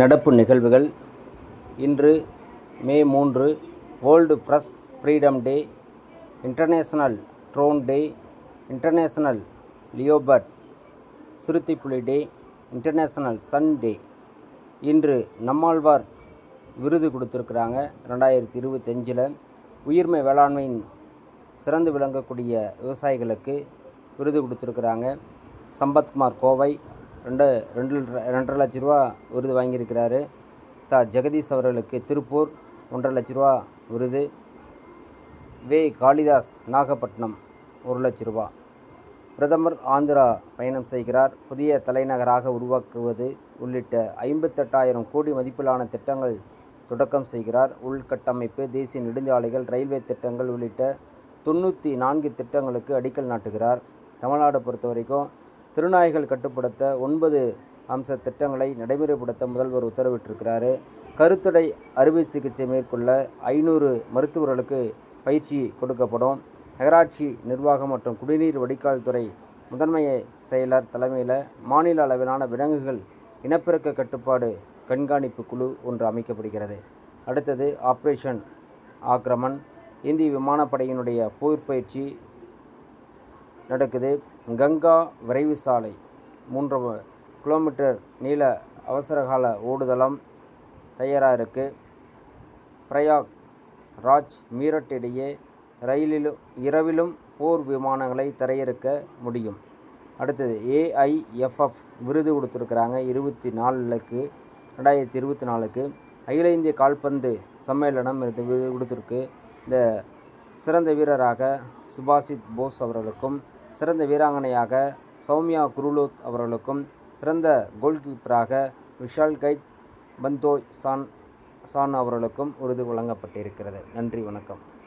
நடப்பு நிகழ்வுகள். இன்று மே மூன்று world press freedom day international drone day international leopard சிறுத்தைப்புலி day international sun day இன்று நம்மாழ்வார் விருது கொடுத்துருக்குறாங்க ரெண்டாயிரத்தி இருபத்தஞ்சில் உயிர்மை வேளாண்மையின் சிறந்து விளங்கக்கூடிய விவசாயிகளுக்கு விருது கொடுத்துருக்குறாங்க. சம்பத்குமார் கோவை ரெண்டு ரெண்டு ரெண்டரை லட்ச ரூபா விருது வாங்கியிருக்கிறாரு. த. ஜெகதீஷ் அவர்களுக்கு திருப்பூர் ஒன்றரை லட்ச ரூபா விருது. வே. காளிதாஸ் நாகப்பட்டினம் ஒரு லட்ச ரூபா. பிரதமர் ஆந்திரா பயணம் செய்கிறார். புதிய தலைநகராக உருவாக்குவது உள்ளிட்ட ஐம்பத்தெட்டாயிரம் கோடி மதிப்பிலான திட்டங்கள் தொடக்கம் செய்கிறார். உள்கட்டமைப்பு தேசிய நெடுஞ்சாலைகள் ரயில்வே திட்டங்கள் உள்ளிட்ட தொண்ணூற்றி நான்கு திட்டங்களுக்கு அடிக்கல் நாட்டுகிறார். தமிழ்நாடு பொறுத்த வரைக்கும் திருநாய்கள் கட்டுப்படுத்த ஒன்பது அம்ச திட்டங்களை நடைமுறைப்படுத்த முதல்வர் உத்தரவிட்டிருக்கிறாரு. கருத்தடை அறுவை சிகிச்சை மேற்கொள்ள ஐநூறு மருத்துவர்களுக்கு பயிற்சி கொடுக்கப்படும். நகராட்சி நிர்வாகம் மற்றும் குடிநீர் வடிகால் துறை முதன்மை செயலர் தலைமையில் மாநில அளவிலான விலங்குகள் இனப்பெருக்க கட்டுப்பாடு கண்காணிப்பு குழு ஒன்று அமைக்கப்படுகிறது. அடுத்தது ஆப்ரேஷன் ஆக்ரமன் இந்திய விமானப்படையினுடைய போர் பயிற்சி நடக்குது. கங்கா விரைவு சாலை மூன்று கிலோமீட்டர் நீள அவசரகால ஓடுதளம் தயாராக இருக்குது பிரயாக் ராஜ் மீரட் இடையே ரயிலிலும் இரவிலும் போர் விமானங்களை தரையிறக்க முடியும். அடுத்தது ஏஐஎஃப்எஃப் விருது கொடுத்துருக்குறாங்க. இருபத்தி நாலுக்கு ரெண்டாயிரத்தி இருபத்தி நாலுக்கு. அகில இந்திய கால்பந்து சம்மேளனம் இது விருது கொடுத்துருக்கு. இந்த சிறந்த வீரராக சுபாஷித் போஸ் அவர்களுக்கும் சிறந்த வீராங்கனையாக சௌமியா குருலோத் அவர்களுக்கும் சிறந்த கோல்கீப்பராக விஷால் கைத் பந்தோய் சான் சான் அவர்களுக்கும் விருது வழங்கப்பட்டிருக்கிறது. நன்றி வணக்கம்.